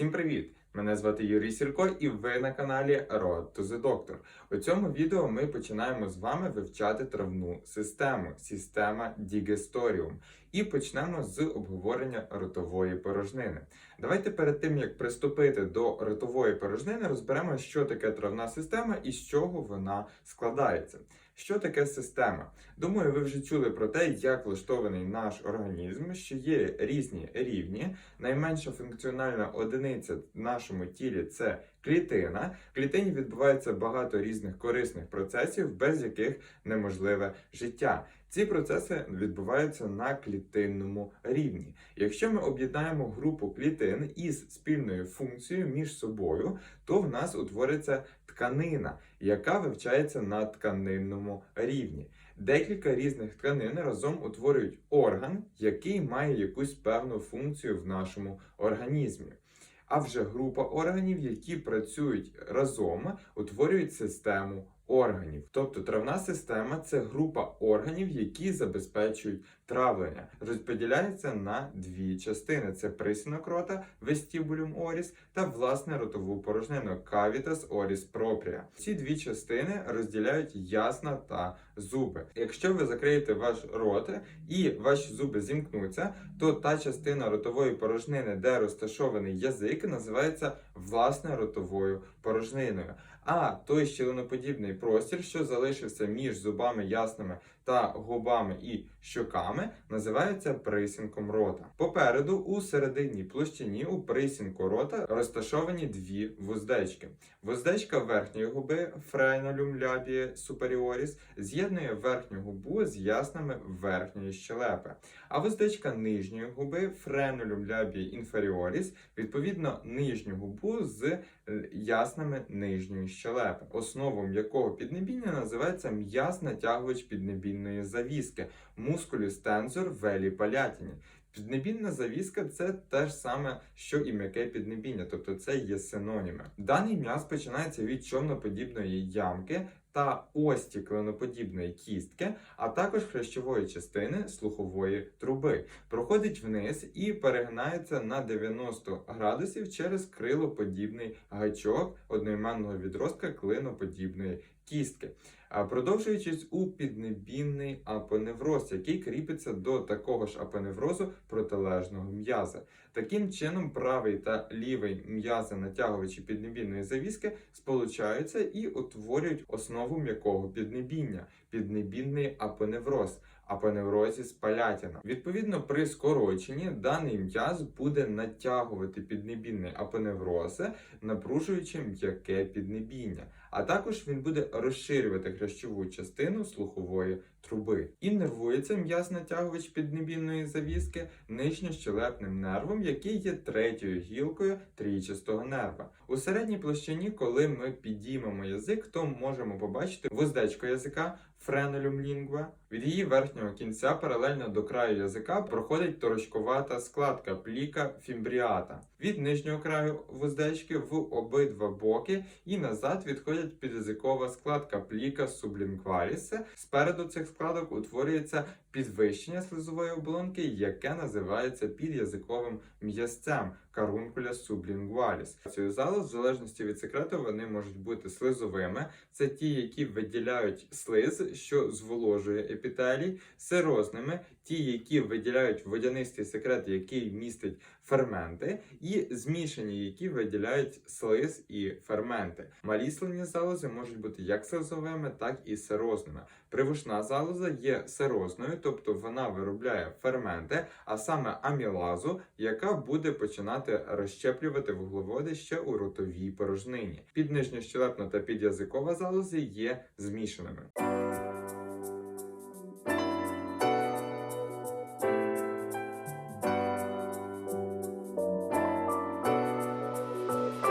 Всім привіт! Мене звати Юрій Сірко, і ви на каналі Road to the Doctor. У цьому відео ми починаємо з вами вивчати травну систему, система Digestorium. І почнемо з обговорення ротової порожнини. Давайте перед тим як приступити до ротової порожнини, розберемо, що таке травна система і з чого вона складається. Що таке система? Думаю, ви вже чули про те, як влаштований наш організм, що є різні рівні. Найменша функціональна одиниця в нашому тілі це клітина. В клітині відбувається багато різних корисних процесів, без яких неможливе життя. Ці процеси відбуваються на клітинному рівні. Якщо ми об'єднаємо групу клітин із спільною функцією між собою, то в нас утвориться тканина, яка вивчається на тканинному рівні. Декілька різних тканин разом утворюють орган, який має якусь певну функцію в нашому організмі. А вже група органів, які працюють разом, утворюють систему органів. Тобто травна система це група органів, які забезпечують травлення. Розподіляється на дві частини: це присінок рота, вестібулюм оріс та власне ротову порожнину кавітас оріс пропрія. Ці дві частини розділяють ясна та зуби. Якщо ви закриєте ваш рот і ваші зуби зімкнуться, то та частина ротової порожнини, де розташований язик, називається власне ротовою порожниною. А той щілиноподібний простір, що залишився між зубами ясними та губами і щоками, називається присінком рота. Попереду, у серединній площині, у присінку рота розташовані дві вуздечки. Вуздечка верхньої губи френолюм лябіє суперіоріс з'єднує верхню губу з яснами верхньої щелепи. А вуздечка нижньої губи френолюм лябіє інферіоріс, відповідно, нижню губу з е, яснами нижньої щелепи, основу м'якого піднебіння називається м'яз натягувач піднебінної завіски мускулюс тензор велі палятіні. Піднебінна завіска це те ж саме, що і м'яке піднебіння, тобто це є синоніми. Даний м'яз починається від човноподібної ямки та ості кленоподібної кістки, а також хрящової частини слухової труби. Проходить вниз і перегинається на 90 градусів через крилоподібний гачок одноіменного відростка клиноподібної кістки. Продовжуючись у піднебінний апоневроз, який кріпиться до такого ж апоневрозу протилежного м'яза. Таким чином, правий та лівий м'язи натягувачі піднебінної завіски сполучаються і утворюють основу м'якого піднебіння піднебінний апоневроз. Апоневрозіс палятіна. Відповідно, при скороченні даний м'яз буде натягувати піднебінний апоневроз, напружуючи м'яке піднебіння. А також він буде розширювати хрящову частину слухової труби. І нервується м'яз натягувач піднебінної завіски нижньощелепним нервом, який є третьою гілкою трійчастого нерва. У середній площині, коли ми підіймемо язик, то можемо побачити вуздечко язика френолюм лінгва. Від її верхнього кінця паралельно до краю язика проходить торочкувата складка пліка фімбріата. Від нижнього краю вуздечки в обидва боки і назад відходять підязикова складка пліка сублінгваліс. Спереду цих складок утворюється підвищення слизової оболонки, яке називається підязиковим м'язцем карункуля сублінгваліс. Цю залоз, в залежності від секрету, вони можуть бути слизовими. Це ті, які виділяють слиз, що зволожує епітелій, сирозними, ті, які виділяють водянистий секрет, який містить ферменти, і змішані, які виділяють слиз і ферменти. Маліслені залози можуть бути як слизовими, так і сирозними. Привушна залоза є сирозною, тобто вона виробляє ферменти, а саме амілазу, яка буде починати розщеплювати вуглеводи ще у ротовій порожнині. Піднижньощелепна та підязикова залози є змішаними.